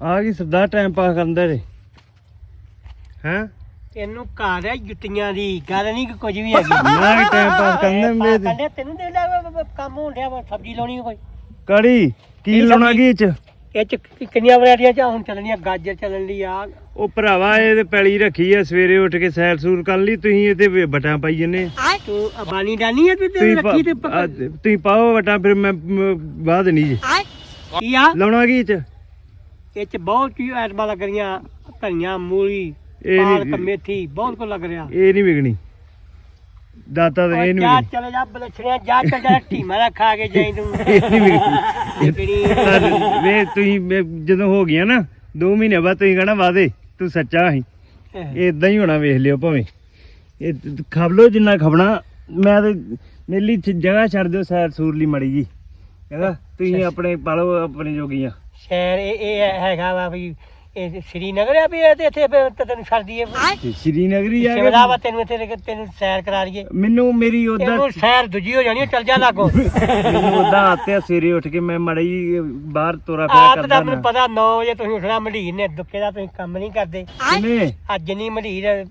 ਆ ਕੀ ਸਰਦਾਰ time pass ਕਰਦੇ ਨੇ ਹੈਂ? ਤੈਨੂੰ ਘਰ ਹੈ ਜੁੱਤੀਆਂ ਦੀ ਗੱਲ ਨਹੀਂ ਕਿ ਕੁਝ ਵੀ ਹੈਗੀ। ਮੈਂ ਵੀ ਟਾਈਮ ਪਾਸ ਕਰਦੇ ਮੇਰੇ ਤੇ ਕੰਡੇ ਤੈਨੂੰ ਦੇ ਲੈ ਕੰਮ ਹੋਣ ਡਿਆ ਵਾ ਸਬਜ਼ੀ ਲਾਉਣੀ ਕੋਈ। ਕੜੀ ਕੀ ਲਾਉਣਾ ਕੀ? ਚ? ਇਹ ਚ ਕਿੰਨੀਆਂ ਵੈਰਾਈਟੀਆਂ ਚ ਹੁਣ ਚੱਲਣੀਆਂ ਗਾਜਰ ਚੱਲਣ ਦੀ ਆ। ਉਹ ਭਰਾਵਾ ਇਹ ਤੇ ਪੈਲੀ ਰੱਖੀ ਆ ਸਵੇਰੇ ਉੱਠ ਕੇ ਸੈਰ ਸੂਰ ਕਰ ਲਈ ਤੁਸੀਂ ਇਹਦੇ ਵਿੱਚ ਬਟਾਂ ਪਾਈ ਜੰਨੇ। ਤੂੰ ਅਬਾਨੀ ਡਾਨੀ ਹੈ ਤੇ ਤੁਸੀਂ ਰੱਖੀ ਤੇ ਤੁਸੀਂ ਪਾਓ ਬਟਾਂ ਫਿਰ ਮੈਂ ਬਾਅਦ ਨਹੀਂ ਜੀ। ਕੀ ਆ? ਲਾਉਣਾ ਕੀ ਚ? ਇਹ ਚ ਬਹੁਤ ਹੀ ਐਟਮਾਂ ਲੱਗ ਰਹੀਆਂ ਧਨੀਆ ਮੂਲੀ ਇਹ ਪਾਲਕ ਨਹੀਂ ਮੇਥੀ ਬਹੁਤ ਕੁਝ ਲੱਗ ਰਿਹਾ। ਇਹ ਨਹੀਂ ਵਿਕਣੀ। ਦਾਤਾ ਤੇ ਇਹ ਨਹੀਂ ਜਾ ਵਿਕਣੀ। ਚਲੇ ਜਾ ਬਲਛੜਿਆ ਜਾ ਚੱਲ ਜਾ ਢੀਮਾ ਦਾ ਖਾ ਕੇ ਜਾਈ ਤੂੰ। ਇਹ ਨਹੀਂ ਵਿਕਣੀ। ਤਾਂ ਵੇ ਤੁਸੀਂ ਵੇ ਜਦੋਂ ਹੋ ਗਿਆ ਨਾ 2 ਮਹੀਨੇ ਬਾਅਦ ਤੁਸੀਂ ਕਹਣਾ ਵਾਦੇ ਤੂੰ ਸੱਚਾ ਸੀ। ਇਹ। ਇਦਾਂ ਹੀ ਹੋਣਾ ਵੇਖ ਲਿਓ ਭਾਵੇਂ। ਇਹ ਖਪ ਲਓ ਜਿੰਨਾ ਖਪਣਾ। ਮੈਂ ਤੇ ਮੇਲੀ ਜਗ੍ਹਾ ਛੱਡ ਦਿਓ ਸੈਰ ਸੂਰ ਲਈ ਮੜੀ ਜੀ। ਕਹਿੰਦਾ ਤੁਸੀਂ ਆਪਣੇ ਪਾਲੋ ਆਪਣੇ ਜੋਗੀਆਂ। ਸ਼ਹਿਰ ਇਹ ਇਹ ਹੈਗਾ ਵਾ ਵੀ ਇਹ ਸ਼੍ਰੀਨਗਰ ਆ ਵੀ ਇਹ ਤੇ ਇੱਥੇ ਫਿਰ ਤੇ ਤੈਨੂੰ ਦਈਏ ਤੇ ਸ਼੍ਰੀਨਗਰੀ ਆ ਸ਼ਿਮਲਾ ਵਾ ਤੈਨੂੰ ਇੱਥੇ ਲੈ ਕੇ ਤੈਨੂੰ ਸੈਰ ਕਰਾ ਲਈਏ। ਮੈਨੂੰ ਮੇਰੀ ਉਹਦਾ ਤੈਨੂੰ ਸੈਰ ਦੂਜੀ ਹੋ ਜਾਣੀ ਚੱਲ ਜਾ ਲਾਗੋ। ਮੈਨੂੰ ਉਹਦਾ ਆਤੇ ਸਵੇਰੇ ਉੱਠ ਕੇ ਮੈਂ ਮੜੀ ਬਾਹਰ ਤੋਰਾ ਆਪ ਕਰਦਾ ਦਾ ਮੈਨੂੰ ਨਾ। ਪਤਾ 9 ਵਜੇ ਤੁਸੀਂ ਉੱਠਣਾ ਮੰਡੀਰ ਨੇ ਦੁੱਕੇ ਦਾ ਤੁਸੀਂ ਕੰਮ ਨਹੀਂ ਕਰਦੇ। ਕਿਵੇਂ? ਅੱਜ ਨਹੀਂ ਮੰਡੀਰ।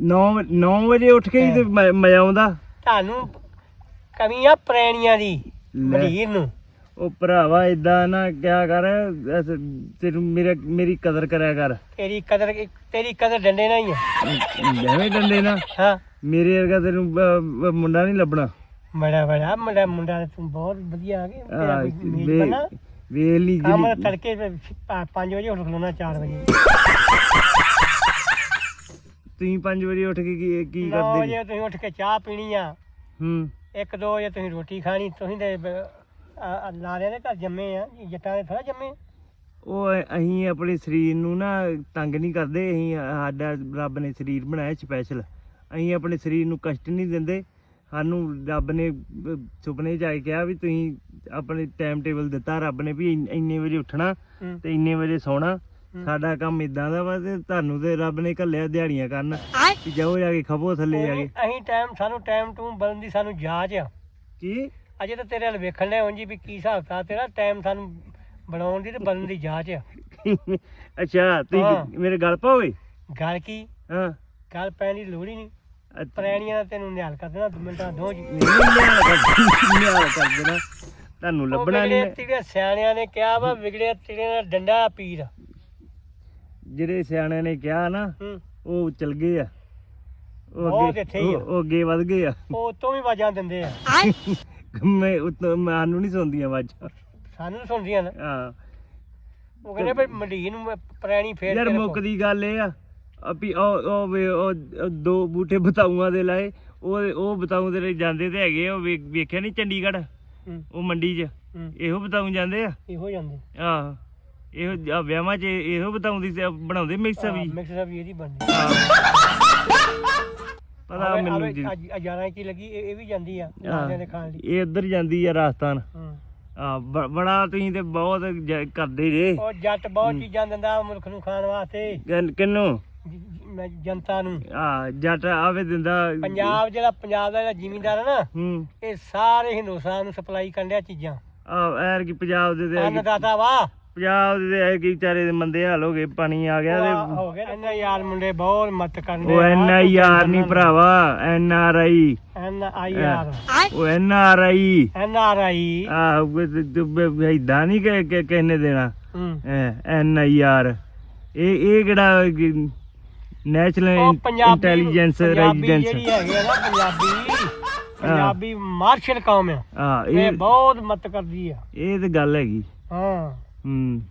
9 9 ਵਜੇ ਉੱਠ ਕੇ ਹੀ ਤੇ ਮ- ਮਜ਼ਾ ਆਉਂਦਾ। ਤੁਹਾਨੂੰ ਕਮੀਆਂ ਪ੍ਰੈਣੀਆਂ ਦੀ ਲੈ। ਮੰਡੀਰ ਨੂੰ। ਉਹ ਭਰਾਵਾ ਇਦਾਂ ਨਾ ਕਿਆ ਕਰ ਤੈਨੂੰ ਮੇਰੇ ਮੇਰੀ ਕਦਰ ਕਰਿਆ ਕਰ। ਤੇਰੀ ਕਦਰ ਤੇਰੀ ਕਦਰ ਡੰਡੇ ਨਾਲ ਹੀ ਆ। ਐਵੇਂ ਡੰਡੇ ਨਾ ਹਾਂ। ਮੇਰੇ ਵਰਗਾ ਤੈਨੂੰ ਅਹ, ਅਹ, ਮੁੰਡਾ ਨਹੀਂ ਲੱਭਣਾ। ਬੜਾ ਬੜਾ ਮੁੰਡਾ ਮੁੰਡਾ ਤੇ ਬਹੁਤ ਵਧੀਆ ਆ ਗਿਆ ਵੇ- ਬਣਾ ਵੇਲ ਨਹੀਂ ਕੰਮ ਜਿਹੜੀ ਤੜਕੇ 5 ਵਜੇ ਉੱਠ ਖਲੋਣਾ 4 ਵਜੇ। ਤੁਸੀਂ 5 ਵਜੇ ਉੱਠ ਕੇ ਕੀ ਕੀ 9 ਕਰਦੇ ਵਜੇ ਤੁਸੀਂ ਉੱਠ ਕੇ ਚਾਹ ਪੀਣੀ ਆ। ਹੂੰ। 1 2 ਵਜੇ ਤੁਸੀਂ ਰੋਟੀ ਖਾਣੀ ਤੁਸੀਂ ਤੇ ਬ- ਆ- ਆ ਲਾਰਿਆਂ ਦੇ ਘਰ ਜੰਮੇ ਆ ਜੱਟਾਂ ਦੇ ਥੋੜਾ ਜੰਮੇ ਉਹ ਅ- ਅਸੀਂ ਆਪਣੇ ਸਰੀਰ ਨੂੰ ਨਾ ਤੰਗ ਨਹੀਂ ਕਰਦੇ ਅਸੀਂ ਸਾਡਾ ਰੱਬ ਨੇ ਸਰੀਰ ਬਣਾਇਆ ਸਪੈਸ਼ਲ ਅਸੀਂ ਆਪਣੇ ਸਰੀਰ ਨੂੰ ਕਸ਼ਟ ਨਹੀਂ ਦਿੰਦੇ। ਸਾਨੂੰ ਰੱਬ ਨੇ ਸੁਪਨੇ ਚ ਆ ਕੇ ਕਿਹਾ ਵੀ ਤੁਸੀਂ ਆਪਣੇ ਟਾਈਮ ਟੇਬਲ ਦਿੱਤਾ ਰੱਬ ਨੇ ਵੀ ਇੰਨ- ਇੰਨੇ ਵਜੇ ਉੱਠਣਾ ਹੂੰ। ਤੇ ਇੰਨੇ ਵਜੇ ਸੌਣਾ। ਹੂੰ। ਸਾਡਾ ਕੰਮ ਇਦਾਂ ਦਾ ਵਾ ਤੇ ਤੁਹਾਨੂੰ ਤੇ ਰੱਬ ਨੇ ਘੱਲਿਆ ਦਿਹਾੜੀਆਂ ਕਰਨ। ਵੀ ਜਾਓ ਜਾ ਕੇ ਖਪੋ ਥੱਲੇ ਜਾ ਕੇ। ਅਸੀਂ ਟਾਈਮ ਸਾਨੂੰ ਟਾਈਮ ਟੂ ਬਦਲਣ ਦੀ ਸਾਨੂੰ ਜਾਂਚ ਆ। ਕੀ? ਅਜੇ ਤਾਂ ਤੇਰੇ ਵੱਲ ਵੇਖਣ ਦੇ ਉਂਝ ਵੀ ਕੀ ਹਿਸਾਬ ਤਾ ਤੇਰਾ ਟਾਈਮ ਸਾਨੂੰ ਬਣਾਉਣ ਦੀ ਤੇ ਬਦਲਣ ਦੀ ਜਾਂਚ ਆ। ਅੱਛਾ। ਤੁਸੀਂ ਮੇਰੇ ਗੱਲ ਪਾਓਗੇ ਗੱਲ ਕੀ? ਹਾਂ। ਗੱਲ ਪੈਣ ਦੀ ਲੋੜ ਹੀ ਨਹੀਂ। ਪ੍ਰੈਣੀਆਂ ਦਾ ਤੈਨੂੰ ਨਿਹਾਲ ਕਰ ਦੇਣਾ ਦੋ ਮਿੰਟਾਂ ਦੋ ਜੀ ਨਹੀਂ ਨਿਹਾਲ ਕਰ ਨਿਹਾਲ ਕਰ ਦੇਣਾ। ਤੁਹਾਨੂੰ ਲੱਭਣਾ ਵਿਗੜੇ ਨਹੀਂ ਤੀੜੇ ਸਿਆਣਿਆਂ ਨੇ ਕਿਹਾ ਵਾ ਵਿਗੜੇ ਤੀੜੇ ਦਾ ਡੰਡਾ ਪੀਰ। ਜਿਹੜੇ ਸਿਆਣਿਆਂ ਨੇ ਕਿਹਾ ਨਾ ਉਹ ਚਲ ਗਏ ਆ। ਉਹ ਅੱਗੇ। ਉਹ ਅੱਗੇ ਵਧ ਗਏ ਆ। ਉਹ ਤੋਂ ਵੀ ਆਵਾਜ਼ਾਂ ਦਿੰਦੇ ਆ। ਮੈਂ ਉਤੋਂ ਮੈਨੂੰ ਨਹੀਂ ਸੁਣਦੀਆਂ ਆਵਾਜ਼ਾਂ ਸਾਨੂੰ ਸੁਣਦੀਆਂ ਨਾ। ਹਾਂ। ਉਹ ਕਹਿੰਦੇ ਵੀ ਮੰਡੀ ਨੂੰ ਮੈਂ ਪ੍ਰੈਣੀ ਫੇਰ ਯਾਰ ਕੇ ਰੱਖੋ। ਮੁੱਕਦੀ ਗੱਲ ਇਹ ਆ ਅਪੀ ਉਹ ਉਹ ਵੇ- ਉਹ ਉਹ ਦੋ ਬੂਟੇ ਬਤਾਊਆਂ ਦੇ ਲਾਏ ਉਹ ਉਹ ਬਤਾਊ ਦੇ ਜਾਂਦੇ ਤੇ ਹੈਗੇ ਆ, ਉਹ ਵੇ- ਵੇਖਿਆ ਨਹੀਂ ਚੰਡੀਗੜ੍ਹ? ਹੂੰ। ਉਹ ਮੰਡੀ 'ਚ। ਹੂੰ। ਇਹੋ ਬਤਾਊ ਜਾਂਦੇ ਆ? ਇਹੋ ਜਾਂਦੇ। ਆਹ ਇਹੋ ਆਹ ਵਿਆਹਾਂ 'ਚ ਇਹੋ ਬਤਾਊ ਦੀ ਤੇ ਬਣਾਉਂਦੇ ਮਿਕਸ ਵੀ। ਮਿਕਸ ਦਾ ਵੀ ਇਹਦੀ ਬਣਦੀ। ਪਤਾ ਮੈਨੂੰ ਜੀ। ਅੱਜ ਅਜਾਰਾਂ ਕੀ ਲੱਗੀ? ਇਹ ਇਹ ਵੀ ਜਾਂਦੀ ਆ ਹਾਂ। ਲਾਲਿਆਂ ਦੇ ਖਾਣ ਲਈ। ਇਹ ਉੱਧਰ ਜਾਂਦੀ ਆ ਰਾਜਸਥਾਨ। ਆ ਬੜਾ ਤੁਸੀਂ ਤੇ ਬਹੁਤ ਕਰਦੇ ਜੇ। ਉਹ ਜੱਟ ਬਹੁਤ। ਚੀਜ਼ਾਂ ਦਿੰਦਾ ਮੁਲਕ ਨੂੰ ਖਾਣ ਵਾਸਤੇ। ਕਿਨ- ਜਨਤਾ ਨੂੰ। ਆ ਜੱਟ ਆਵੇ ਦਿੰਦਾ। ਪੰਜਾਬ ਜਿਹੜਾ ਪੰਜਾਬ ਦਾ ਜਿਹੜਾ ਜ਼ਿਮੀਂਦਾਰ ਹੈ ਨਾ ਇਹ ਸਾਰੇ ਹਿੰਦੁਸਤਾਨ ਨੂੰ ਸਪਲਾਈ ਕੰਡਿਆ ਚੀਜ਼ਾਂ। ਆ ਐਰ ਕੀ ਪੰਜਾਬ ਦੇ ਕੀ- ਅੰਨਦਾਤਾ ਵਾ। ਪੰਜਾਬ ਦੇ ਐਰ ਕੀ ਵਿਚਾਰੇ ਦੇ ਮੰਦੇ ਹਾਲ ਹੋ ਗਏ ਪਾਣੀ ਆ ਗਿਆ ਤੇ ਹੋ ਗਏ ਇਹਨਾਂ ਯਾਰ ਮੁੰਡੇ ਬਹੁਤ ਮਤ ਕਰਦੇ ਉਹ ਐਨ ਆਈ ਆਰ ਨਹੀਂ ਭਰਾਵਾ N R I. N I R. ਉਹ N R I. N R I. ਆ ਇਦਾਂ ਨਹੀਂ ਕਿ ਕਿ- ਕਿਹਨੇ ਦੇਣਾ। ਹੂੰ। N I R. ਇਹ ਇਹ ਕਿਹੜਾ ਨੈਸ਼ਨਲ ਇੰਟੈਲੀਜੈਂਸ ਰੈਜ਼ੀਡੈਂਸ? ਜਿਹੜੀ ਹੈਗੀ ਆ ਨਾ ਪੰਜਾਬੀ ਪੰਜਾਬੀ ਮਾਰਸ਼ਲ ਕੌਮ ਆ। ਇਹ ਬਹੁਤ ਮਤ ਕਰਦੀ ਆ। ਇਹ ਤੇ ਗੱਲ ਹੈਗੀ। ਹਾਂ। ਹੂੰ।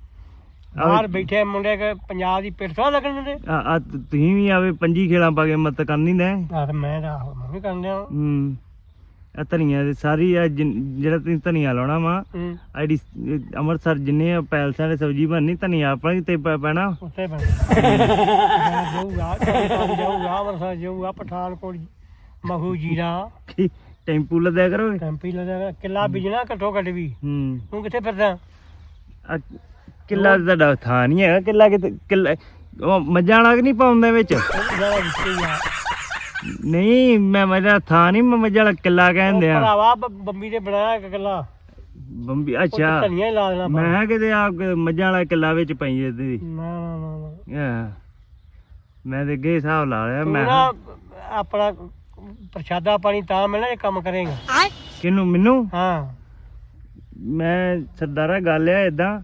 ਬਾਹਰ ਬੈਠੇ ਮੁੰਡੇ ਕੇ ਪੰਜਾਬ ਦੀ ਤੋਂ ਲੱਗਣ ਦਿੰਦੇ। ਆ ਆ ਤੁਸੀਂ ਵੀ ਆਵੇ ਪੰਜੀ ਖੇਲਾਂ ਪਾ ਕੇ ਮਤ ਕਰਨੀ ਨੇ ਆਹ ਤੇ ਮੈਂ ਤਾਂ ਮੈਂ ਵੀ ਕਰਨ ਵਾਂ। ਹੂੰ। ਆ ਧਨੀਆ ਦੇ ਸਾਰੀ ਆ ਜਿਹੜਾ ਤੁਸੀਂ ਧਨੀਆ ਲਾਉਣਾ ਵਾ ਹੂੰ। ਆਈਡੀ ਅੰਮ੍ਰਿਤਸਰ ਜਿੰਨੇ ਆ ਪੈਲਸਾਂ ਦੇ ਸਬਜ਼ੀ ਬਣਨੀ ਧਨੀਆ ਆਪਣਾ ਹੀ ਤੇ ਪੈਣਾ। ਉੱਤੇ ਬਣ ਜਾਊਗਾ ਜਾਊਗਾ ਅੰਮ੍ਰਿਤਸਰ ਜਾਊਗਾ ਪਠਾਨਕੋਟ ਮਹੂ ਜੀਰਾ। ਟੈਂਪੂ ਲੱਦਿਆ ਕਰੋ ਟੈਂਪੀ ਲਗਾ ਕਿੱਲਾ ਬਿਜਣਾ ਘੱਟੋ ਘੱਟ ਵੀ। ਹੂੰ। ਤੂੰ ਕਿੱਥੇ ਫਿਰਦਾ? ਆ ਕਿੱਲਾ ਤੁਹਾਡਾ ਥਾਂ ਨਹੀਂ ਹੈਗਾ ਕਿੱਲਾ ਕਿਤੇ ਕਿੱਲਾ ਉਹ ਮੱਝਾਂ ਵਾਲਾ ਨਹੀਂ ਪਾਉਂਦੇ ਵਿੱਚ? ਨਹੀਂ ਮੈਂ ਮੱਝਾਂ ਥਾਂ ਨਹੀਂ ਮੈਂ ਮੱਝਾਂ ਵਾਲਾ ਕਿੱਲਾ ਕਹਿੰਦੇ ਆ। ਭਰਾਵਾ ਬੰਬੀ ਨੇ ਬਣਾਇਆ ਇੱਕ ਕਿੱਲਾ। ਬੰਬੀ ਅੱਛਾ। ਧਨੀਆ ਹੀ ਲਾ ਦੇਣਾ ਮੈਂ ਕਿਹਾ ਕਿਤੇ ਆ ਮੱਝਾਂ ਵਾਲਾ ਕਿੱਲਾ ਵਿੱਚ ਪਈ ਇਹਦੀ। ਨਾ ਨਾ ਨਾ ਨਾ। ਹਾਂ। ਮੈਂ ਤੇ ਅੱਗੇ ਹਿਸਾਬ ਲਾ ਲਿਆ ਮੈਂ ਆਪਣਾ ਪ੍ਰਸ਼ਾਦਾ ਪਾਣੀ ਤਾਂ ਮਿਲਣਾ ਜੇ ਕੰਮ ਕਰੇਗਾ। ਕਿਨੂੰ ਮੈਨੂੰ? ਹਾਂ। ਮੈਂ ਸਰਦਾਰਾ ਗੱਲ ਆ ਇਦਾਂ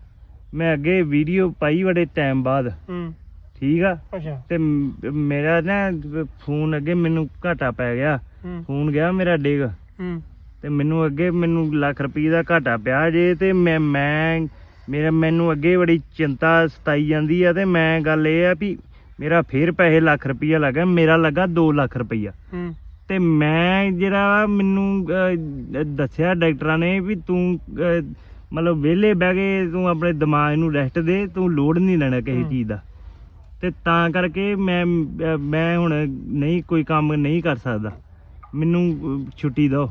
ਮੈਂ ਅੱਗੇ ਵੀਡੀਓ ਪਾਈ ਬੜੇ ਟਾਈਮ ਬਾਅਦ। ਹੂੰ। ਠੀਕ ਆ? ਅੱਛਾ। ਤੇ ਮ- ਮੇਰਾ ਨਾ ਫੋਨ ਅੱਗੇ ਮੈਨੂੰ ਘਾਟਾ ਪੈ ਗਿਆ। ਹੂੰ। ਫੋਨ ਗਿਆ ਮੇਰਾ ਡਿੱਗ। ਹੂੰ। ਤੇ ਮੈਨੂੰ ਅੱਗੇ ਮੈਨੂੰ ਲੱਖ ਰੁਪਏ ਦਾ ਘਾਟਾ ਪਿਆ ਜੇ ਤੇ ਮੈਂ ਮੈਂ ਮੇਰਾ ਮੈਨੂੰ ਅੱਗੇ ਬੜੀ ਚਿੰਤਾ ਸਤਾਈ ਜਾਂਦੀ ਆ ਤੇ ਮੈਂ ਗੱਲ ਇਹ ਆ ਵੀ ਮੇਰਾ ਫੇਰ ਪੈਸੇ ਲੱਖ ਰੁਪਈਆ ਲੱਗਾ ਮੇਰਾ ਲੱਗਾ 2 ਲੱਖ ਰੁਪਈਆ। ਹੂੰ। ਤੇ ਮੈਂ ਜਿਹੜਾ ਮੈਨੂੰ ਦੱਸਿਆ ਡਾਕਟਰਾਂ ਨੇ ਵੀ ਤੂੰ ਮਤਲਬ ਵਿਹਲੇ ਬਹਿ ਕੇ ਤੂੰ ਆਪਣੇ ਦਿਮਾਗ ਨੂੰ ਰੈਸਟ ਦੇ ਤੂੰ ਲੋਡ ਨਹੀਂ ਲੈਣਾ ਕਿਸੇ। ਚੀਜ਼ ਦਾ। ਤੇ ਤਾਂ ਕਰਕੇ ਮੈਂ ਮੈਂ ਹੁਣ ਨਹੀਂ ਕੋਈ ਕੰਮ ਨਹੀਂ ਕਰ ਸਕਦਾ। ਮੈਨੂੰ ਛੁੱਟੀ ਦਿਓ।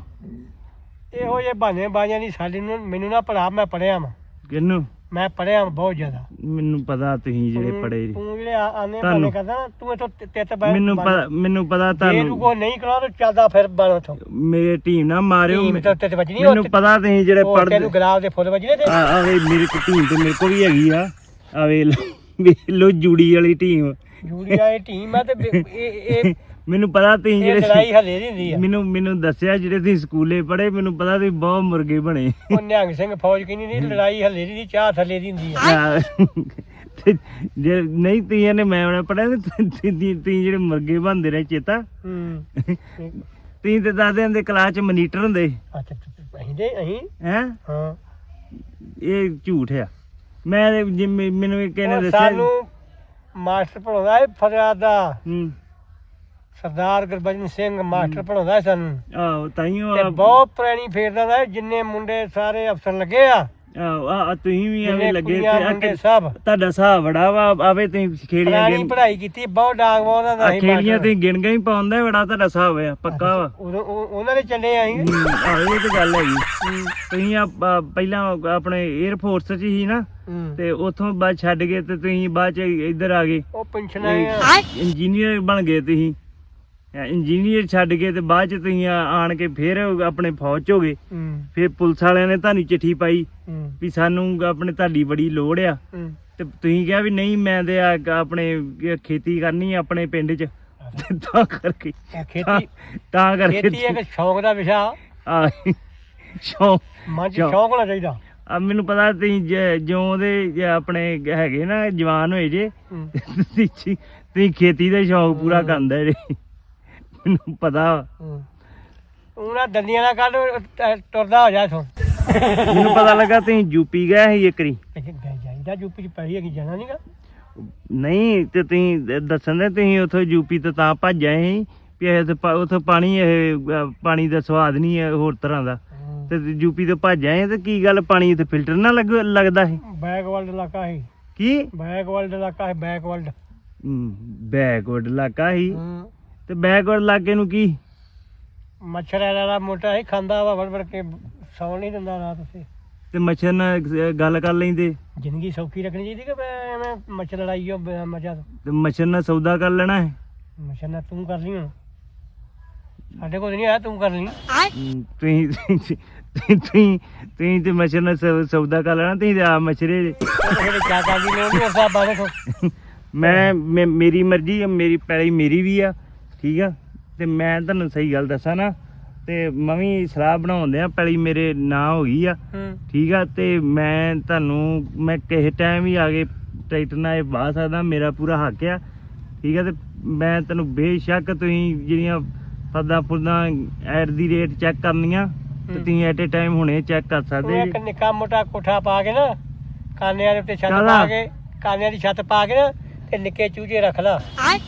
ਇਹੋ ਜਿਹੇ ਬਹਾਨੇ ਬਾਜਾਂ ਦੀ ਸਾਡੇ ਨੂੰ ਮੈਨੂੰ ਨਾ ਪੜਾ ਮੈਂ ਪੜਿਆ ਵਾਂ। ਕਿਹਨੂੰ? ਮੈਂ ਪੜਿਆ ਬਹੁਤ ਜ਼ਿਆਦਾ। ਮੈਨੂੰ ਪਤਾ ਤੁਸੀਂ ਜਿਹੜੇ ਪੜੇ ਤੂੰ ਜਿਹੜੇ ਆ- ਆਨੇ ਤੁਹਾਨੂੰ- ਕਰਦਾ ਨਾ, ਤੂੰ ਇਥੋਂ ਤਿੱਤ ਬੈ ਮੈਨੂੰ ਪਤਾ ਮੈਨੂੰ ਪਤਾ ਜੇ ਤੂੰ ਤੁਹਾਨੂੰ ਕੋ ਨਹੀਂ ਕਰਾ ਤਾਂ ਚੱਲਦਾ ਫਿਰ ਬਣ ਉਥੋਂ ਮੇਰੇ ਟੀਮ ਨਾ ਮਾਰਿਓ ਟੀਮ ਤੇ ਤੇ ਵੱਜਣੀ ਮੈਨੂੰ ਪਤਾ ਤੁਸੀਂ ਜਿਹੜੇ ਉਹ ਪੜਦੇ ਤੈਨੂੰ ਗੁਲਾਬ ਦੇ ਫੁੱਲ ਵੱਜਣੇ ਤੇ। ਆ ਆਵੇ ਮੇਰੀ ਟੀਮ ਤੇ ਮੇਰੇ ਕੋਲ ਵੀ ਹੈਗੀ ਆ। ਆ ਲੋ ਜੂੜੀ ਵਾਲੀ ਟੀਮ ਜੂੜੀਆ ਇਹ ਟੀਮ ਆ ਤੇ ਵੀ ਇਹ ਇਹ ਮੈਨੂੰ ਪਤਾ ਤੁਸੀਂ ਇਹ ਜਿਹੜੇ ਲੜਾਈ ਹਲੇ ਦੀ ਹੁੰਦੀ ਆ। ਮੈਨੂੰ ਮੈਨੂੰ ਦੱਸਿਆ ਜਿਹੜੇ ਤੁਸੀਂ ਸਕੂਲੇ ਪੜ੍ਹੇ ਮੈਨੂੰ ਪਤਾ ਤੁਸੀਂ ਬਹੁਤ ਮੁਰਗੇ ਬਣੇ। ਉਹ ਨਿਹੰਗ ਸਿੰਘ ਫੌਜ ਕਹਿੰਦੀ ਨਹੀਂ ਲੜਾਈ ਹਲੇ ਦੀ ਚਾਹ ਥੱਲੇ ਦੀ ਹੁੰਦੀ ਆ। ਤੇ ਜੇ ਨਹੀਂ ਤੁਸੀਂ ਨੇ ਮੈਂ ਉਹਨੇ ਪੜਿਆ ਤੁਸੀਂ ਤੁਸੀਂ ਜਿਹੜੇ ਮੁਰਗੇ ਬਣਦੇ ਰਹੇ ਚੇਤਾ? ਹੂੰ। ਤੁਸੀਂ ਤੇ ਦੱਸਦੇ ਹੁੰਦੇ ਕਲਾਸ ਚ ਮਨੀਟਰ ਹੁੰਦੇ। ਅੱਛਾ ਅਸੀਂ ਦੇ ਅਸੀਂ? ਹੈ? ਹਾਂ। ਇਹ ਝੂਠ ਆ। ਮੈਂ ਤੇ ਜਿਵੇਂ ਮੈਨੂੰ ਇਹ ਕਹਿੰਦੇ ਉਹ ਦੱਸਿਆ ਸਾਨੂੰ ਮਾਸਟਰ ਪੜਾਉਂਦਾ ਹੈ ਫਰਿਆਦ ਦਾ। ਹੂੰ। ਸਰਦਾਰ ਗੁਰਬਚਨ ਸਿੰਘ ਮਾਸਟਰ ਪੜਾਉਂਦਾ ਸਾਨੂੰ। ਆਹੋ ਤਾਈਓ ਤੇ ਬਹੁਤ ਪੁਰਾਣੀ ਫੇਰਦਾ ਦਾ ਜਿੰਨੇ ਮੁੰਡੇ ਸਾਰੇ ਅਫਸਰ ਲੱਗੇ ਆ। ਆਹੋ ਆ ਤੁਸੀਂ ਵੀ ਐਵੇਂ ਲੱਗੇ ਤੇ ਸਭ। ਤੁਹਾਡਾ ਹਿਸਾਬ ਬੜਾ ਵਾ ਆਵੇ ਤੁਸੀਂ ਖੇੜੀਆਂ ਗਿਣ ਪੜ੍ਹਾਈ ਕੀਤੀ ਬਹੁਤ ਡਾਂਗ ਵਾਉਂਦਾ ਦਾ ਖੇੜੀਆਂ। ਤੁਸੀਂ ਗਿਣ ਗਈ ਪਾਉਂਦਾ ਬੜਾ ਤੁਹਾਡਾ ਹਿਸਾਬ ਆ ਪੱਕਾ ਵਾ? ਉਹਨਾਂ ਦੇ ਚੱਲੇ ਆਈ ਆਹੋ ਇਹ ਤੇ ਗੱਲ ਹੈਗੀ। ਤੁਸੀਂ ਆ ਪਹਿਲਾਂ ਆਪਣੇ 에ਅਰ ਫੋਰਸ ਚ ਹੀ ਨਾ ਤੇ ਉਥੋਂ ਬਾਅਦ ਛੱਡ ਕੇ ਤੇ ਤੁਸੀਂ ਬਾਅਦ ਚ ਇੱਧਰ ਆ ਗਏ। ਉਹ ਪੈਨਸ਼ਨ ਇੰਜੀਨੀਅਰ ਬਣ ਗਏ ਤੁਸੀਂ। ਇੰਜੀਨੀਅਰ ਛੱਡ ਕੇ ਤੇ ਬਾਅਦ ਚ ਤੁਸੀਂ ਆਣ ਕੇ ਫਿਰ ਆਪਣੇ ਫੌਜ ਚ ਹੋ ਗਏ। ਫਿਰ ਪੁਲਿਸ ਵਾਲਿਆਂ ਨੇ ਤੁਹਾਨੂੰ ਚਿੱਠੀ ਪਾਈ ਵੀ ਸਾਨੂੰ ਆਪਣੇ ਤੁਹਾਡੀ ਬੜੀ ਲੋੜ ਆ। ਤੇ ਤੁਸੀਂ ਕਿਹਾ ਵੀ ਨਹੀਂ ਮੈਂ ਤੇ ਆਪਣੇ ਖੇਤੀ ਕਰਨੀ ਆਪਣੇ ਪਿੰਡ 'ਚ। ਤੇ ਕਰਕੇ। ਤਾਂ- ਖੇਤੀ ਤਾਂ ਕਰਕੇ ਖੇਤੀ ਇੱਕ ਸ਼ੌਂਕ ਦਾ ਵਿਸ਼ਾ। ਆ ਸ਼ੌਂਕ ਮਨ ਚ ਸ਼ੌਂਕ। ਹੋਣਾ ਚਾਹੀਦਾ। ਆ ਮੈਨੂੰ ਪਤਾ ਤੁਸੀਂ ਜਿਉਂ ਦੇ ਆਪਣੇ ਹੈਗੇ ਨਾ ਜਵਾਨ ਹੋਏ ਜੇ। ਤੁਸੀਂ ਖੇਤੀ ਦਾ ਸ਼ੌਂਕ ਪੂਰਾ ਕਰਦਾ ਜੇ। ਮੈਨੂੰ ਪਤਾ। ਵਾ। ਉਹਨਾਂ ਦੰਦੀਆਂ ਨਾਲ ਕੱਢ ਅਹ, ਤੁਰਦਾ ਹੋ ਜਾ ਇਥੋਂ। ਮੈਨੂੰ ਪਤਾ ਲੱਗਾ ਤੁਸੀਂ ਯੂਪੀ ਗਏ ਸੀ ਇੱਕਰੀ ਜਾਈਦਾ ਯੂਪੀ ਚ ਪਈ ਹੈਗੀ ਜਾਣਾ ਨਹੀਂਗਾ ਨਹੀਂ ਤੇ ਤੁਸੀਂ ਦ- ਦੱਸਣ ਦੇ ਤੁਸੀਂ ਉਥੋਂ ਯੂਪੀ ਤੋਂ ਤਾਂ ਭੱਜ ਆਏ ਸੀ ਵੀ ਇਹ ਤੇ ਪਾ- ਉੱਥੋਂ ਪਾਣੀ ਇਹ ਪਾਣੀ ਦਾ ਸਵਾਦ ਨਹੀਂ ਹੈ ਹੋਰ ਤਰ੍ਹਾਂ ਦਾ। ਤੇ ਯੂਪੀ ਤੋਂ ਭੱਜ ਆਏ ਤੇ ਕੀ ਗੱਲ ਪਾਣੀ ਤੇ ਫਿਲਟਰ ਨਾ ਲੱਗ ਲੱਗਦਾ ਹੈ ਬੈਕਵਰਡ ਇਲਾਕਾ ਹੈ ਕੀ? ਬੈਕਵਰਡ ਇਲਾਕਾ ਹੈ ਬੈਕਵਰਡ। ਬੈਕਵਰਡ ਇਲਾਕਾ ਹੀ ਹੂੰ। ਤੇ ਬੈਕਵਰਡ ਇਲਾਕੇ ਨੂੰ ਕੀ? ਮੱਛਰ ਵਾਲਾ ਮੋਟਾ ਹੀ ਖਾਂਦਾ ਵਾ ਵੜ ਵੜ ਕੇ ਸੌਣ ਨਹੀਂ ਦਿੰਦਾ ਰਾਤ ਉੱਤੇ ਤੇ ਮੱਛਰ ਨਾਲ ਗੱਲ ਕਰ ਲੈਂਦੇ। ਜ਼ਿੰਦਗੀ ਸੌਖੀ ਰੱਖਣੀ ਚਾਹੀਦੀ ਕਿ ਮੈਂ ਐਵੇਂ ਮੱਛਰ ਲੜਾਈਓ ਬ- ਮਜ਼ਾ ਤੋਂ। ਮੱਛਰ ਨਾਲ ਸੌਦਾ ਕਰ ਲੈਣਾ ਹੈ? ਮੱਛਰ ਨਾਲ ਤੂੰ ਕਰ ਲਈ ਹੁਣ। ਸਾਡੇ ਕੋਲ ਨਹੀਂ ਆਇਆ ਤੂੰ ਕਰ ਲਈ। ਤੁਸੀਂ ਤੁਸੀਂ ਤੁਸੀਂ ਤੇ ਮੱਛਰ ਨਾਲ ਸੌਦਾ ਕਰ ਲੈਣਾ ਤੁਸੀਂ ਤੇ ਆ ਮੱਛਰੇ। ਕਿਆ ਕਰਦੀ ਨੇ ਉਹਨੂੰ ਉਸ ਹਿਸਾਬ ਬਾਰੇ ਤੋਂ ਮੈਂ ਮੈਂ- ਮੇਰੀ ਮਰਜ਼ੀ ਮੇਰੀ ਪੈਲੀ ਮੇਰੀ ਵੀ ਆ। ਠੀਕ ਆ? ਤੇ ਮੈਂ ਤੁਹਾਨੂੰ ਸਹੀ ਗੱਲ ਦੱਸਾਂ ਨਾ ਤੇ ਮੈਂ ਵੀ ਸਲਾਹ ਬਣਾਉਂਦੇ ਆ ਪੈਲੀ ਮੇਰੇ ਨਾਂ ਹੋ ਗਈ ਆ। ਠੀਕ ਆ? ਤੇ ਮੈਂ ਤੁਹਾਨੂੰ ਮੈਂ ਕਿਸੇ ਟਾਈਮ ਵੀ ਆ ਕੇ ਟਰੈਕਟਰ ਨਾਲ ਇਹ ਵਾਹ ਸਕਦਾ ਮੇਰਾ ਪੂਰਾ ਹੱਕ ਆ। ਠੀਕ ਆ? ਤੇ ਮੈਂ ਤੈਨੂੰ ਬੇਸ਼ੱਕ ਤੁਸੀਂ ਜਿਹੜੀਆਂ ਫੱਦਾ ਫੁੱਦਾਂ ਐਟ ਦੀ ਰੇਟ ਚੈੱਕ ਕਰਨੀਆਂ ਤੇ। ਤੁਸੀਂ ਐਟ ਏ ਟਾਈਮ ਹੁਣੇ ਚੈੱਕ ਕਰ ਸਕਦੇ ਇੱਕ ਨਿੱਕਾ ਮੋਟਾ ਕੋਠਾ ਪਾ ਕੇ ਨਾ ਕਾਨਿਆਂ ਦੇ ਉੱਤੇ ਛੱਤ? ਪਾ ਕੇ ਕਾਨਿਆਂ ਦੀ ਛੱਤ ਪਾ ਕੇ ਨਾ ਤੇ ਨਿੱਕੇ ਚੂਚੇ ਰੱਖ ਲਾ।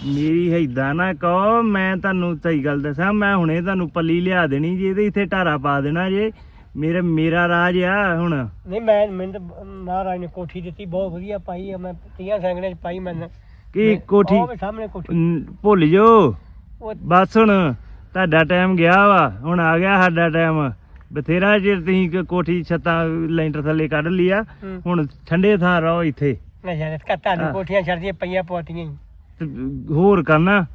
ਮੇਰੀ ਏਦਾਂ ਨਾ ਕਹੋ ਮੈਂ ਤੁਹਾਨੂੰ ਸਹੀ ਗੱਲ ਦੱਸਾਂ ਮੈਂ ਹੁਣੇ ਤੁਹਾਨੂੰ ਪੱਲੀ ਲਿਆ ਦੇਣੀ ਜੀ ਇਹਦੇ ਇੱਥੇ ਢਾਰਾ ਪਾ ਦੇਣਾ ਜੇ। ਮੇਰਾ ਮੇਰਾ ਰਾਜ ਆ ਹੁਣ। ਨਹੀਂ ਮੈਂ ਮੈਨੂੰ ਤਾਂ ਮਹਾਰਾਜ ਨੇ ਕੋਠੀ ਦਿੱਤੀ ਬਹੁਤ ਵਧੀਆ ਪਾਈ ਆ ਮੈਂ ਤੀਆਂ ਸੈਂਕੜੇ ਚ ਪਾਈ ਮੈਂ ਕੀ ਕੋਠੀ? ਉਹ ਸਾਹਮਣੇ ਕੋਠੀ। ਨ- ਭੁੱਲ ਜੋ ਉਹ ਬਸ ਹੁਣ ਤੁਹਾਡਾ ਟਾਈਮ ਗਿਆ ਵਾ ਹੁਣ ਆ ਗਿਆ ਸਾਡਾ ਟਾਈਮ। ਬਥੇਰਾ ਜੇ ਤੁਸੀਂ ਕ- ਕੋਠੀ ਛੱਤਾਂ ਲੈਂਟਰ ਥੱਲੇ ਕੱਢ ਲਿਆ। ਹੂੰ। ਹੁਣ ਠੰਡੇ ਥਾਂ ਰਹੋ ਇੱਥੇ। ਨਾ ਜਾਣੇ ਘੱਟਾ ਨੂੰ ਹਾਂ। ਕੋਠੀਆਂ ਛੱਡਦੀਆਂ ਪਈਆਂ ਪੋਤੀਆਂ ਹੀ। ਤੇ ਹੋਰ ਕਰਨਾ?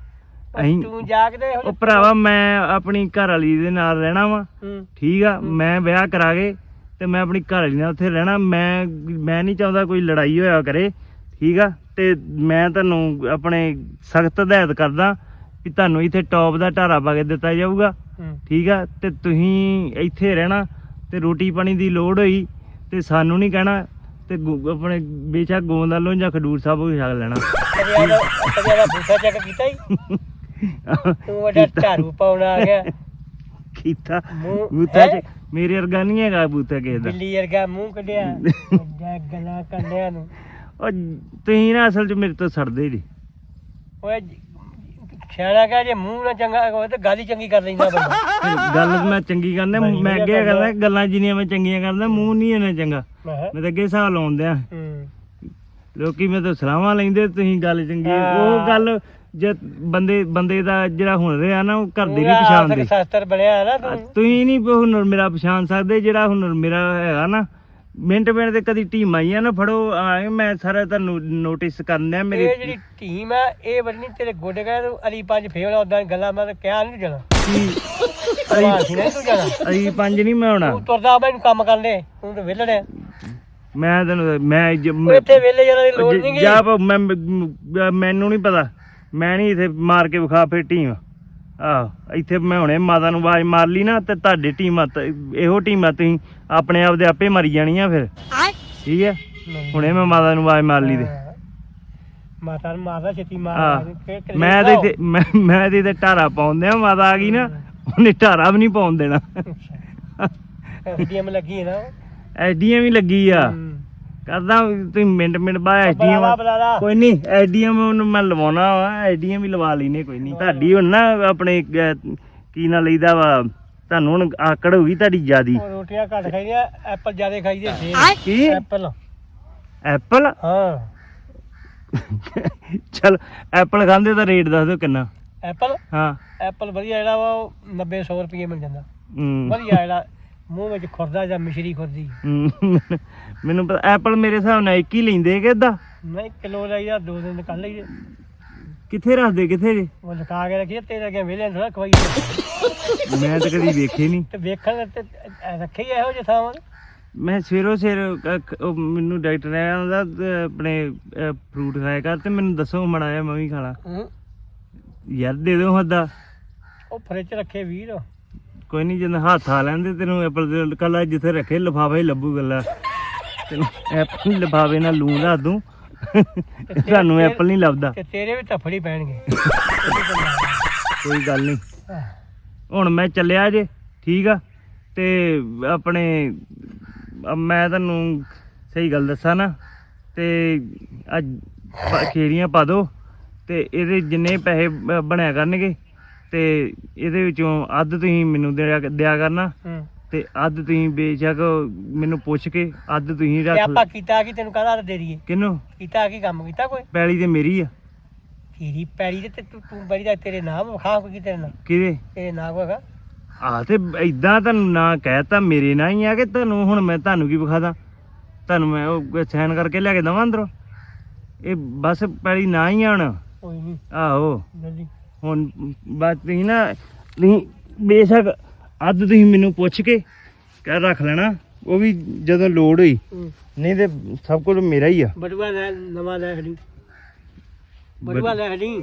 ਅਸੀਂ ਤੂੰ ਜਾਗਦੇ ਉਹ ਭਰਾਵਾ ਮੈਂ ਆਪਣੀ ਘਰ ਵਾਲੀ ਦੇ ਨਾਲ ਰਹਿਣਾ ਵਾ। ਹੂੰ। ਠੀਕ ਆ ਮੈਂ ਵਿਆਹ ਕਰਾ ਕੇ ਤੇ ਮੈਂ ਆਪਣੀ ਘਰ ਵਾਲੀ ਨਾਲ ਉੱਥੇ ਰਹਿਣਾ। ਮੈਂ ਮੈਂ ਨਹੀਂ ਚਾਹੁੰਦਾ ਕੋਈ ਲੜਾਈ ਹੋਇਆ ਕਰੇ। ਠੀਕ ਆ ਤੇ ਮੈਂ ਤੁਹਾਨੂੰ ਆਪਣੇ ਸਖਤ ਹਦਾਇਤ ਕਰਦਾ ਵੀ ਤੁਹਾਨੂੰ ਇੱਥੇ ਟੌਪ ਦਾ ਢਾਰਾ ਪਾ ਕੇ ਦਿੱਤਾ ਜਾਊਗਾ। ਹੂੰ। ਠੀਕ ਆ ਤੇ ਤੁਸੀਂ ਇੱਥੇ ਰਹਿਣਾ ਤੇ ਰੋਟੀ ਪਾਣੀ ਦੀ ਲੋੜ ਹੋਈ ਤੇ ਸਾਨੂੰ ਨਹੀਂ ਕਹਿਣਾ ਤੇ ਗੁ- ਆਪਣੇ ਬੇਸ਼ੱਕ ਗੋਂਦ ਵੱਲੋਂ ਜਾਂ ਖਡੂਰ ਸਾਹਿਬ ਵੀ ਛਕ ਲੈਣਾ। ਕਦੇ ਕਦੇ ਚੈੱਕ ਕੀਤਾ ਹੀ ਤੂੰ ਵੱਡਾ ਝਾੜੂ ਪਾਉਣ ਆ ਗਿਆ। ਕੀਤਾ। ਮੂੰਹ ਬੂਥਾ ਚ ਹੈਂ? ਮੇਰੇ ਵਰਗਾ ਨਹੀਂ ਹੈਗਾ ਬੂਥਾ ਕਿਸੇ ਦਾ। ਬਿੱਲੀ ਵਰਗਾ ਮੂੰਹ ਕੱਢਿਆ। ਵੱਡਾ ਗਲਾ ਕੰਡਿਆਂ ਨੂੰ ਉਹ ਤੁਸੀਂ ਨਾ ਅਸਲ 'ਚ ਮੇਰੇ ਤੋਂ ਸੜਦੇ ਜੀ ਓਏ ਸਿਆਣਾ ਕਹ ਜੇ ਮੂੰਹ ਨਾ ਚੰਗਾ ਹੋਵੇ ਤੇ ਗੱਲ ਹੀ ਚੰਗੀ ਕਰ ਲੈਂਦਾ ਬੰਦਾ। ਗੱਲ ਮੈਂ ਚੰਗੀ ਕਰਦਾ ਮੈਂ ਅੱਗੇ ਕਰਦਾ। ਗੱਲਾਂ ਜਿੰਨੀਆਂ ਮੈਂ ਚੰਗੀਆਂ ਕਰਦਾ ਮੂੰਹ ਨਹੀਂ ਇਹਨਾਂ ਚੰਗਾ। ਮੈਂ ਮੈਂ ਤਾਂ ਅੱਗੇ ਹਿਸਾਬ ਲਾਉਂਦਿਆ ਹੂੰ। ਲੋਕੀ ਮੇਰੇ ਤੋਂ ਸਲਾਹਾਂ ਲੈਂਦੇ ਤੁਸੀਂ ਗੱਲ ਚੰਗੀ। ਉਹ ਗੱਲ ਜੇ ਬੰਦੇ ਬੰਦੇ ਦਾ ਜਿਹੜਾ ਹੁਨਰ ਆ ਨਾ ਉਹ ਘਰ ਦੇ ਨਹੀਂ ਪਛਾਣਦੇ। ਆਰਥਿਕ ਸ਼ਾਸਤਰ ਬਣਿਆ ਨਾ ਆ, ਤੂੰ ਤੁਸੀਂ ਨਹੀਂ ਹੁਨਰ ਮੇਰਾ ਪਛਾਣ ਸਕਦੇ ਜਿਹੜਾ ਹੁਨਰ ਮੇਰਾ ਹੈਗਾ ਨਾ ਮਿੰਟ ਮਿੰਟ ਤੇ ਕਦੀ ਟੀਮ ਆਈਆਂ ਨਾ ਫੜੋ ਆਏ ਮੈਂ ਸਾਰਾ ਤੁਹਾਨੂੰ ਨੋਟਿਸ ਕਰਨਿਆ ਇਹ ਮੇਰੇ ਜਿਹੜੀ ਟੀਮ ਆ ਇਹ ਨਹੀਂ ਤੇਰੇ ਗੋਡੇ ਤੂੰ ਅਲੀ ਪੰਜ ਫੇਵਲਾ ਉਦਾਂ ਗੱਲਾਂ ਮੈਂ ਤਾਂ ਕਿਹਾ ਨਹੀਂ ਜਾਣਾ। ਕੀ? ਸਵਾਲ ਸੀ ਨਹੀਂ ਤੂੰ ਜਾਣਾ। ਅਈ ਪੰਜ ਨਹੀਂ ਮੈਂ ਹੋਣਾ ਤੂੰ ਤੁਰਦਾ ਮੈਨੂੰ ਕੰਮ ਕਰ ਲੈ ਤੂੰ ਤਾਂ ਵਿਹਲੜਿਆ ਮੈਂ ਤੈਨੂੰ ਮੈਂ ਜ- ਉਹ ਇੱਥੇ ਵਿਹਲੇ ਜਾਣ ਦੀ ਲੋੜ ਨਹੀਂ ਜ- ਗਈ ਜਾ ਪ- ਮੈਂ ਮ- ਮੈਨੂੰ ਨਹੀਂ ਪਤਾ। ਮੈਂ ਨਹੀਂ ਇਥੇ ਮਾਰ ਕੇ ਵਿਖਾ ਫੇ ਟੀਮ ਆਹ ਇੱਥੇ ਮੈਂ ਹੁਣੇ ਮਾਤਾ ਨੂੰ ਆਵਾਜ਼ ਮਾਰ ਲਈ ਨਾ ਤੇ ਤੁਹਾਡੀ ਟੀਮ ਆ ਤ- ਇਹੋ ਟੀਮ ਆ ਤੁਸੀਂ ਆਪਣੇ ਆਪ ਦੇ ਆਪੇ ਮਰੀ ਜਾਣੀਆਂ ਫਿਰ। ਠੀਕ ਹੈ? ਹੁਣੇ ਮੈਂ ਮਾਤਾ ਨੂੰ ਆਵਾਜ਼ ਮਾਰ ਲਈ ਤੇ। ਹਾਂ। ਮਾਤਾ ਨੂੰ ਮਾਰਦਾ ਛੇਤੀ ਆਹ ਮਾਰ ਮੈਂ ਤੇ ਇੱਥੇ- ਮੈਂ ਮੈਂ ਤੇ ਇੱਥੇ ਢਾਰਾ ਪਾਉਂਦਿਆ ਮਾਤਾ ਆ ਗਈ ਨਾ। ਉਹਨੇ ਢਾਰਾ ਵੀ ਨਹੀਂ ਪਾਉਣ ਦੇਣਾ। ਐਡੀਐਮ ਲੱਗੀ ਹੈ ਨਾ। ਐਡੀਆਂ ਵੀ ਲੱਗੀ ਆ। ਕਰਦਾ ਤੁਸੀਂ ਮਿੰਟ ਮਿੰਟ ਬਾਅਦ ਬੁਲਾ ਬੁਲਾ ਲਾ ਕੋਈ ਨਹੀਂ ਐਡੀਐਮ ਉਹਨੂੰ ਮੈਂ ਲਵਾਉਣਾ ਵਾ ਐਡੀਐਮ ਵੀ ਲਵਾ ਲੈਨੇ ਕੋਈ ਨਹੀਂ ਤੁਹਾਡੀ ਹੁਣ ਨਾ ਆਪਣੇ ਅਹ, ਕੀ ਨਾ ਲਈਦਾ ਵਾ ਤੁਹਾਨੂੰ ਹੁਣ ਆਕੜ ਹੋਊਗੀ ਤੁਹਾਡੀ ਜਿਆਦੀ। ਰੋਟੀਆਂ ਘੱਟ ਖਾਈਦੀਆਂ ਐਪਲ ਜ਼ਿਆਦਾ ਖਾਈਦੇ ਸੀ ਕੀ? ਐਪਲ। ਐਪਲ? ਹਾਂ। ਚਲ ਐਪਲ ਖਾਂਦੇ ਤਾਂ ਰੇਟ ਦੱਸ ਦਿਓ ਕਿੰਨਾ। ਐਪਲ? ਹਾਂ। ਐਪਲ ਵਧੀਆ ਜਿਹੜਾ ਵਾ ਉਹ 90 100 ਰੁਪਏ ਮਿਲ ਜਾਂਦਾ। ਹਮ, ਵਧੀਆ ਜਿਹੜਾ ਮੂੰਹ ਵਿੱਚ ਖੁਰਦਾ ਜਾਂ ਮਿਸ਼ਰੀ ਖੁਰਦੀ? ਹਮ, ਮੈਨੂੰ ਪਤਾ ਐਪਲ ਮੇਰੇ ਹਿਸਾਬ ਨਾਲ ਇੱਕ ਹੀ ਲੈਂਦੇ ਕਿ ਏਦਾਂ ਨਹੀਂ ਕਿਲੋ ਲਈਦਾ ਦੋ ਦਿਨ ਕੱਢ ਲਈਦੇ ਕਿੱਥੇ ਰੱਖਦੇ ਕਿੱਥੇ ਜੇ? ਉਹ ਲਗਾ ਕੇ ਰੱਖੀ ਤੇਰੇ ਅੱਗੇ ਵੇਲੇ ਥੋੜਾ ਖਵਾਈ ਮੈਂ ਤਾਂ ਕਦੀ ਵੇਖੇ ਨਹੀਂ। ਤੇ ਵੇਖਣ ਤੇ ਰੱਖੇ ਹੀ ਇਹੋ ਜਿਹੇ ਥਾਂ ਮੈਂ ਸਵੇਰੋ ਸਿਰ ਮੈਨੂੰ ਡਾਕਟਰ ਨੇ ਆਂਦਾ ਆਪਣੇ ਫਰੂਟ ਖਾਇਆ ਕਰ ਤੇ ਮੈਨੂੰ ਦੱਸੋ ਮੜਾ ਜਾ ਮੈਂ ਵੀ ਖਾਣਾ। ਹੂੰ। ਯਾਰ ਦੇ ਦਿਓ ਹੱਦਾ ਉਹ ਫਰਿੱਜ ਰੱਖੇ ਵੀਰ। ਕੋਈ ਨਹੀਂ ਜਦੋਂ ਹੱਥ ਆ ਲੈਂਦੇ ਤੈਨੂੰ ਐਪਲ ਦੇ ਕੱਲਾ ਜਿੱਥੇ ਰੱਖੇ ਲਫਾਫਾ ਹੀ ਲੱਭੂ ਗੱਲਾ। ਤੈਨੂੰ ਐਪਲ ਲਿਫਾਫੇ ਨਾਲ ਲੂਣ ਲਾ ਦੂੰ। ਤੁਹਾਨੂੰ ਐਪਲ ਨਹੀਂ ਲੱਭਦਾ। ਤੇ ਤੇਰੇ ਵੀ ਧੱਫੜੀ ਪੈਣਗੇ। ਕੋਈ ਗੱਲ ਨਹੀਂ ਹੁਣ ਮੈਂ ਚੱਲਿਆ ਜੇ ਠੀਕ ਆ। ਤੇ ਆਪਣੇ ਮੈਂ ਤੁਹਾਨੂੰ ਸਹੀ ਗੱਲ ਦੱਸਾਂ ਨਾ। ਤੇ ਅੱਜ ਖੇਰੀਆਂ ਪਾ ਦੋ। ਤੇ ਇਹਦੇ ਜਿੰਨੇ ਪੈਸੇ ਬਣਿਆ ਕਰਨਗੇ ਤੇ ਇਹਦੇ ਵਿੱਚੋਂ ਅੱਧ ਤੁਸੀਂ ਮੈਨੂੰ ਦਿਆ ਦਿਆ ਕਰਨਾ। ਹੂੰ। ਤੇ ਅੱਧ ਤੁਸੀਂ ਬੇਸ਼ੱਕ ਮੈਨੂੰ ਪੁੱਛ ਕੇ ਅੱਧ ਤੁਸੀਂ ਤੇ ਰੱਖ ਆਪਾਂ ਕੀਤਾ ਕੀ ਤੈਨੂੰ ਕਹਦਾ ਦੇ ਦਈਏ? ਕਿਨੂੰ ਕੀਤਾ ਕੀ ਕੰਮ? ਕੀਤਾ ਕੋਈ? ਪੈਲੀ ਤੇ ਮੇਰੀ ਆ। ਤੇਰੀ ਪੈੜੀ ਤੇ ਤੂੰ ਤੂੰ ਬੜੀ ਦਾ ਤੇਰੇ ਨਾਮ ਵਿਖਾ ਕੋਈ ਤੇਰੇ ਨਾਲ ਕਿਹਦੇ? ਤੇਰੇ ਨਾਮ ਹੈਗਾ? ਆ ਤੇ ਇਦਾਂ ਤੁਹਾਨੂੰ ਨਾ ਕਹਿਤਾ ਮੇਰੇ ਨਾਲ ਹੀ ਆ ਕਿ ਤੁਹਾਨੂੰ ਹੁਣ ਮੈਂ ਤੁਹਾਨੂੰ ਕੀ ਵਿਖਾਦਾ ਤੁਹਾਨੂੰ ਮੈਂ ਉਹ ਸਾਈਨ ਕਰਕੇ ਲਿਆ ਕੇ ਦਵਾਂ ਅੰਦਰੋਂ? ਇਹ ਬਸ ਪੈਲੀ ਨਾ ਹੀ ਆਣ ਕੋਈ ਨਹੀਂ ਆਹੋ। ਜਲਦੀ ਹੁਣ ਬਸ ਤੁਸੀਂ ਨਾ ਤੁਸੀਂ ਬੇਸ਼ੱਕ ਅੱਧ ਤੁਸੀਂ ਮੈਨੂੰ ਪੁੱਛ ਕੇ ਕਹਿ ਰੱਖ ਲੈਣਾ ਉਹ ਵੀ ਜਦੋਂ ਲੋੜ ਹੋਈ ਹੂੰ। ਨਹੀਂ ਤੇ ਸਭ ਕੁਝ ਮੇਰਾ ਹੀ ਆ। ਬਟੂਆ ਲੈ ਨਵਾਂ ਲੈ ਖੜੀ। ਬਟੂਆ ਲੈ ਖੜੀ।